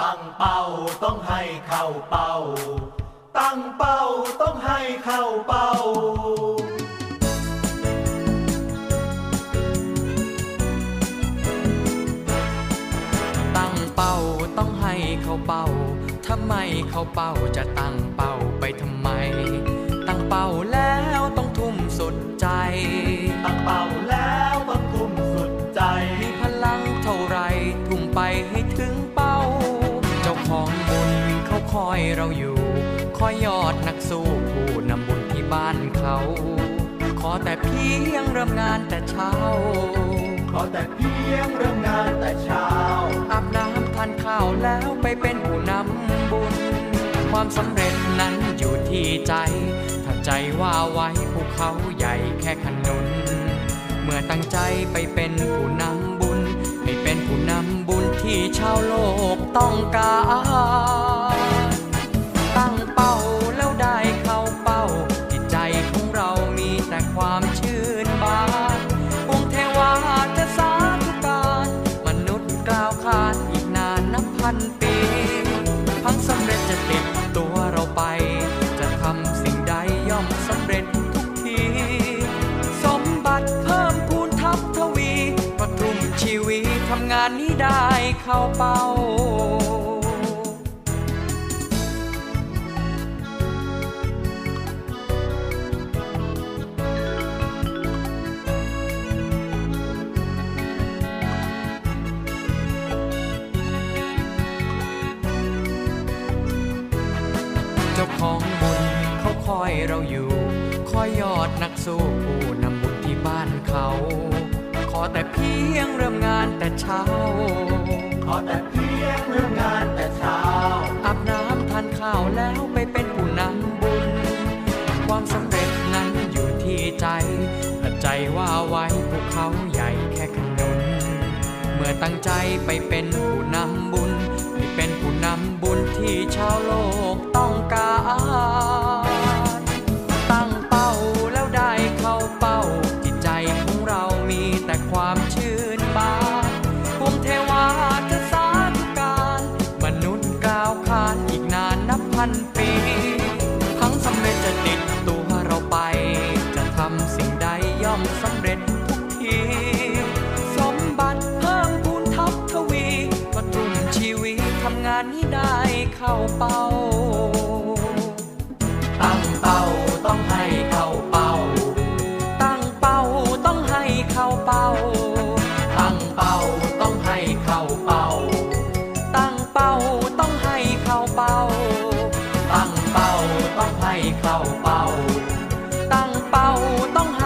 ตั้งเป้าต้องให้เข้าเป้า ตั้งเป้าต้องให้เข้าเป้า ตั้งเป้าต้องให้เข้าเป้าถ้าไม่เข้าเป้าจะตั้งเป้าไปทำไม ตั้งเป้าแล้ว คอยเราอยู่ คอยยอดนักสู้ผู้นำบุญที่บ้านเขา ขอแต่เพียงเริ่มงานแต่เช้า ขอแต่เพียงเริ่มงานแต่เช้า อาบน้ำทานข้าวแล้วไปเป็นผู้นำบุญ ความสำเร็จนั้นอยู่ที่ใจ ถ้าใจว่าไว้ภูเขาใหญ่แค่ขนุน เมื่อตั้งใจไปเป็นผู้นำบุญให้เป็นผู้นำบุญที่ชาวโลกต้องการำงานนี้ได้เข้าเป้าเจ้าของบุญเขาคอยเราอยู่ คอยยอดนักสู้ เพียงเริ่มงานแต่เช้า ขอแต่เพียงเริ่มงานแต่เช้า อาบน้ำทานข้าวแล้วไปเป็นผู้นำบุญ ความสำเร็จนั้นอยู่ที่ใจถ้าใจว่าไว้ภูเขาใหญ่แค่ขนุน เมื่อตั้งใจไปเป็นผู้นำบุญให้เป็นผู้นำบุญที่ชาวโลก พันปี ทั้งสำเร็จจะติดตัวเราไป จะทำสิ่งใดย่อมสำเร็จทุกที สมบัติเพิ่มพูนทับทวี ก็ทุ่มชีวิตทำงานนี้ได้เข้าเป้า 包当。